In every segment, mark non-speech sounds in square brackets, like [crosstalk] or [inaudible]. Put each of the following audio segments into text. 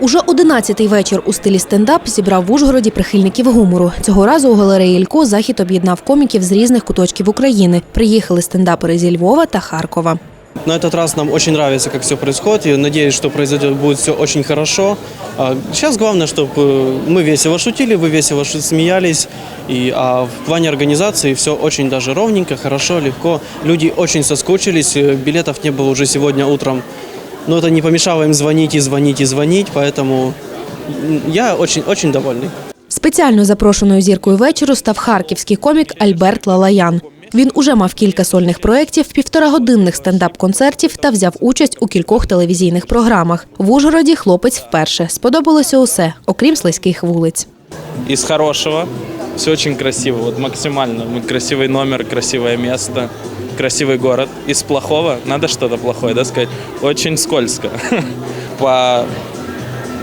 Уже одинадцятий вечір у стилі стендап зібрав в Ужгороді прихильників гумору. Цього разу у галереї Ілько захід об'єднав коміків з різних куточків України. Приїхали стендапери зі Львова та Харкова. На этот раз нам очень нравится, как все происходит. И надеюсь, что произойдет будет все очень хорошо. А Сейчас главное, чтобы мы весело шутили, вы весело шу- смеялись. И, а в плане организации все очень даже ровненько, хорошо, легко. Люди очень соскучились. э, Билетов не было уже сегодня утром. Но это не помешало им звонить и звонить и звонить. Поэтому м, я очень, очень довольный. Спеціально запрошеною зіркою вечору став харківський комік Альберт Лалаян. Він уже мав кілька сольних проєктів, півторагодинних стендап-концертів та взяв участь у кількох телевізійних програмах. В Ужгороді хлопець вперше. Сподобалося усе, окрім слизьких вулиць. из хорошего. Все очень красиво, вот максимально. Мы- Красивый номер, красивое место, Красивый город. Из плохого надо что-то плохое, да, сказать. Очень скользко. [laughs] По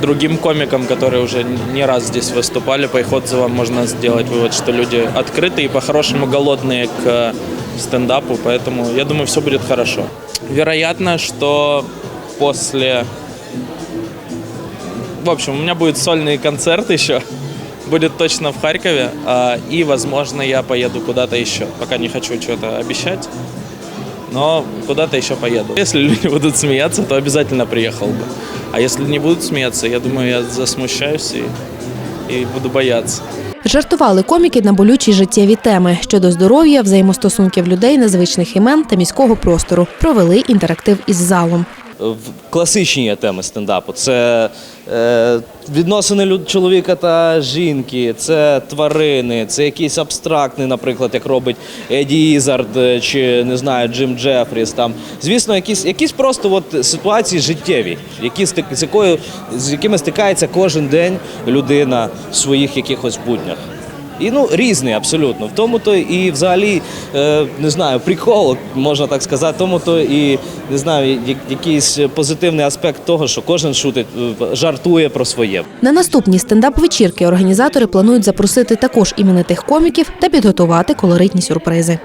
другим комикам, которые уже не раз здесь выступали, по их отзывам можно сделать вывод, что люди открытые и по-хорошему голодные к стендапу, поэтому я думаю, все будет хорошо. Вероятно, что после в общем, у меня будет сольный концерт еще. Будет точно в Харькове. И, возможно, я поеду куда-то еще. Пока не хочу что-то обещать. Но куда-то еще поеду. Если люди [laughs] будут смеяться, то обязательно приехал бы. А если не будут смеяться, я думаю, я засмущаюсь и, и буду бояться. Жартували коміки на болючі життєві теми щодо здоров'я, взаємостосунків людей, незвичних імен та міського простору. Провели інтерактив із залом. Класичні теми стендапу. Це е, відносини чоловіка та жінки, це тварини, це якийсь абстрактний, наприклад, як робить Еді Ізард е, чи не знаю, Джим Джефріс. Там. Звісно, якісь, якісь просто от ситуації життєві, які з, якою, з якими стикається кожен день людина в своїх якихось буднях. І ну різний абсолютно. В тому то і взагалі е, не знаю, прикол, можна так сказати, тому то і не знаю, якийсь позитивний аспект того, що кожен шутить, е, жартує про своє. На наступні стендап-вечірки організатори планують запросити також іменитих коміків та підготувати колоритні сюрпризи.